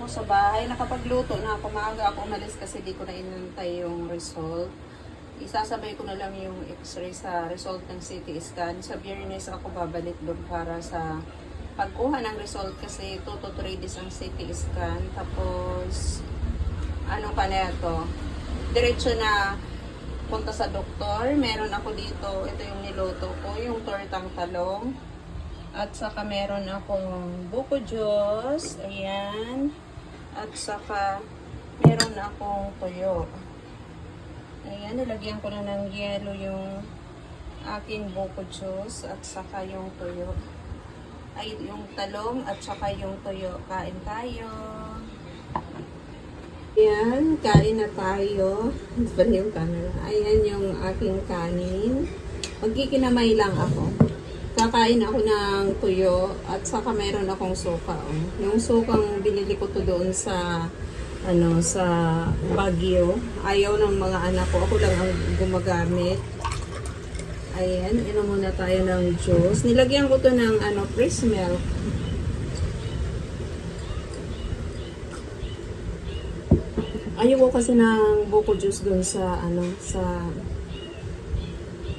ako sa bahay. Nakapagluto na ako. Maaga ako umalis kasi di ko na inantay yung result. Isasabay ko na lang yung x-ray sa result ng CT scan. Sa biyernes ako babalik doon para sa pagkuha ng result kasi 2 to 3 days ang CT scan. Tapos, ano pa na ito? Diretso na punta sa doktor. Meron ako dito, ito yung niluto ko, yung tortang talong. At saka meron akong buko juice. Ayan. At saka meron akong tuyo. Ayan, nilagyan ko na ng yelo yung aking buko juice at saka yung tuyo. Ay, yung talong at saka yung tuyo. Kain tayo. Ayan, kain na tayo. Pala yung camera. Ayan yung aking kanin. Magkikinamay lang ako. Kakain ako ng tuyo at saka meron akong suka. Oh. Yung sukang binili ko to doon sa ano sa Baguio. Ayaw ng mga anak ko. Ako lang ang gumagamit. Ayan, inom muna tayo ng juice. Nilagyan ko to ng ano, fresh milk. Ayoko kasi ng buko juice doon sa ano sa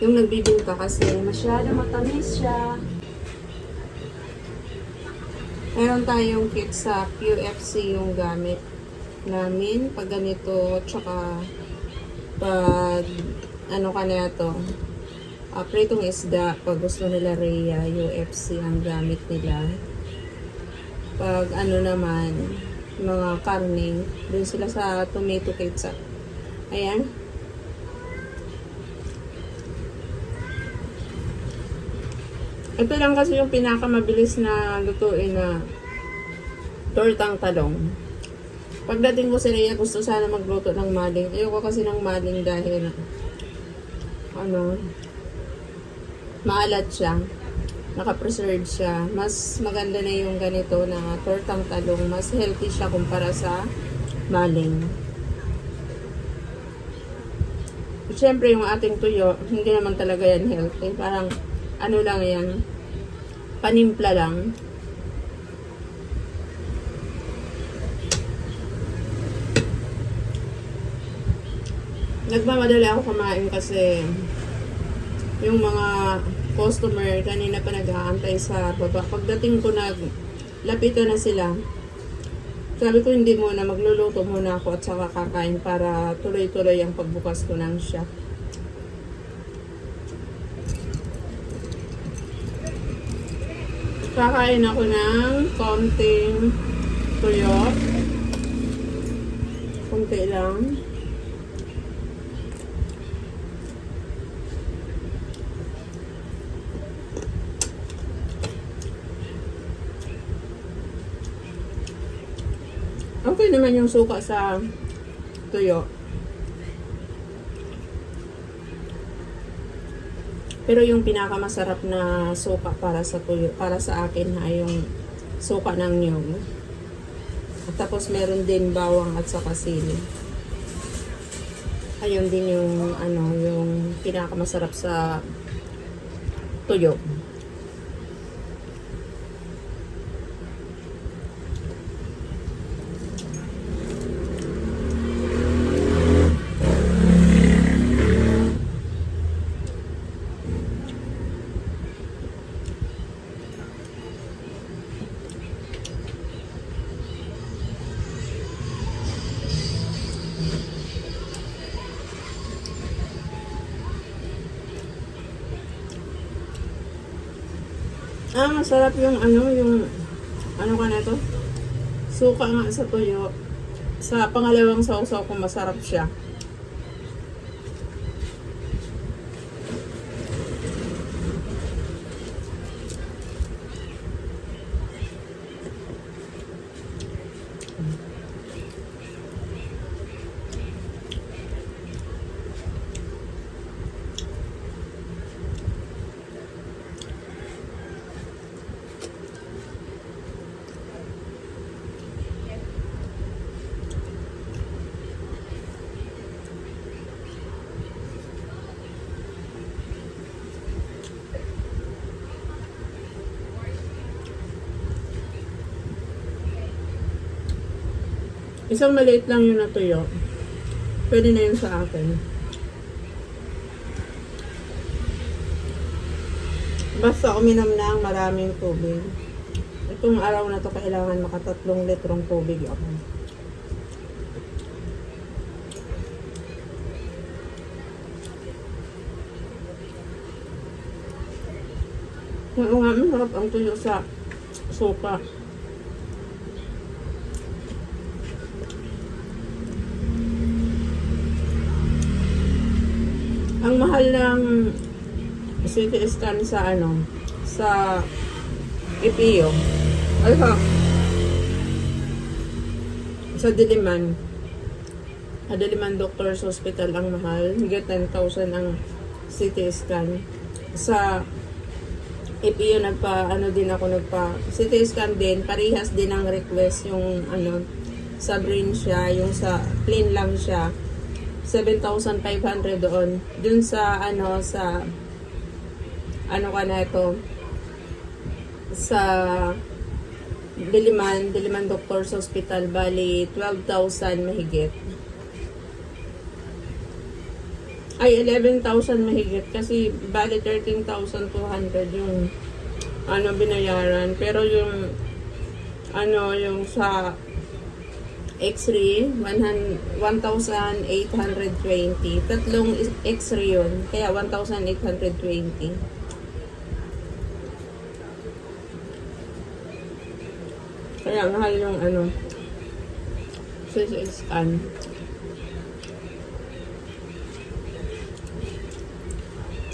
yung nagbibinta kasi masyado matamis siya. Meron tayong kit sa QFC yung gamit namin. Pag ganito tsaka pag ano ka na to? Uh, pritong isda pag gusto nila Rhea UFC ang gamit nila. Pag ano naman mga karne dun sila sa tomato ketchup. Ayan Ito lang kasi yung pinakamabilis na lutuin na tortang talong. Pagdating ko sa Rhea, gusto sana magluto ng maling. Ayoko kasi ng maling dahil ano, maalat siya. Naka-preserve siya. Mas maganda na yung ganito na tortang talong. Mas healthy siya kumpara sa maling. Siyempre, yung ating tuyo, hindi naman talaga yan healthy. Parang, ano lang yan, panimpla lang. Nagmamadali ako kumain kasi yung mga customer kanina pa nag-aantay sa baba. Pagdating ko nag lapito na sila. Sabi ko hindi muna, magluluto muna ako at saka kakain para tuloy-tuloy ang pagbukas ko ng shop. Kakain ako ng konting tuyo. Konti lang. Okay naman yung suka sa tuyo. Pero yung pinakamasarap na suka para sa tuyo, para sa akin ay yung suka ng niyog. At tapos meron din bawang at saka sili. Ayun din yung ano, yung pinakamasarap sa tuyo. Ah, masarap yung ano, yung ano ka na to? Suka nga sa tuyo. Sa pangalawang sausaw ko masarap siya. Isang maliit lang yung natuyo. Pwede na yun sa akin. Basta uminom ng maraming tubig. Itong araw na to kailangan makatatlong litrong tubig ako. Oo nga, ang tuyo sa suka. Ang mahal ng CT scan sa ano, sa EPO. Ay ha. Sa Diliman. Sa Diliman Doctors Hospital ang mahal. Higit 10,000 ang CT scan. Sa EPO nagpa ano din ako nagpa CT scan din parehas din ang request yung ano sa brain siya yung sa plain lang siya 7,500 doon. Dun sa ano sa ano ka na ito? Sa Diliman Diliman Doctors Hospital bali 12,000 mahigit. Ay 11,000 mahigit kasi bali 13,200 yung ano binayaran. Pero yung ano yung sa X-ray 100 1,820 tatlong X-ray yun kaya 1,820 kaya mahal yung ano CT scan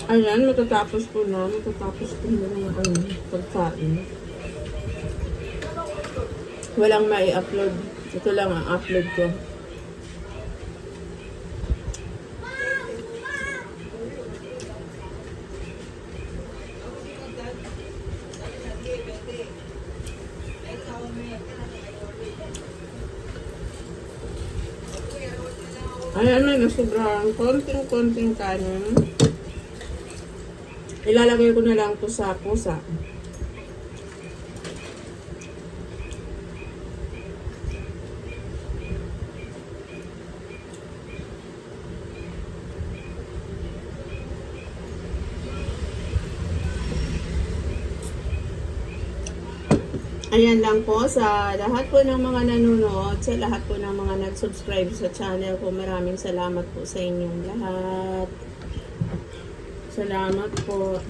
Ayan, matatapos ko na. Matatapos ko na yung ano, pagkain. Walang mai-upload. Ito lang ang upload ko. Ayan, may nasubrahan. Konting-konting kanin. Ilalagay ko na lang to sa pusa. Ayan lang po sa lahat po ng mga nanonood, sa lahat po ng mga nag-subscribe sa channel ko. Maraming salamat po sa inyong lahat. Salamat po.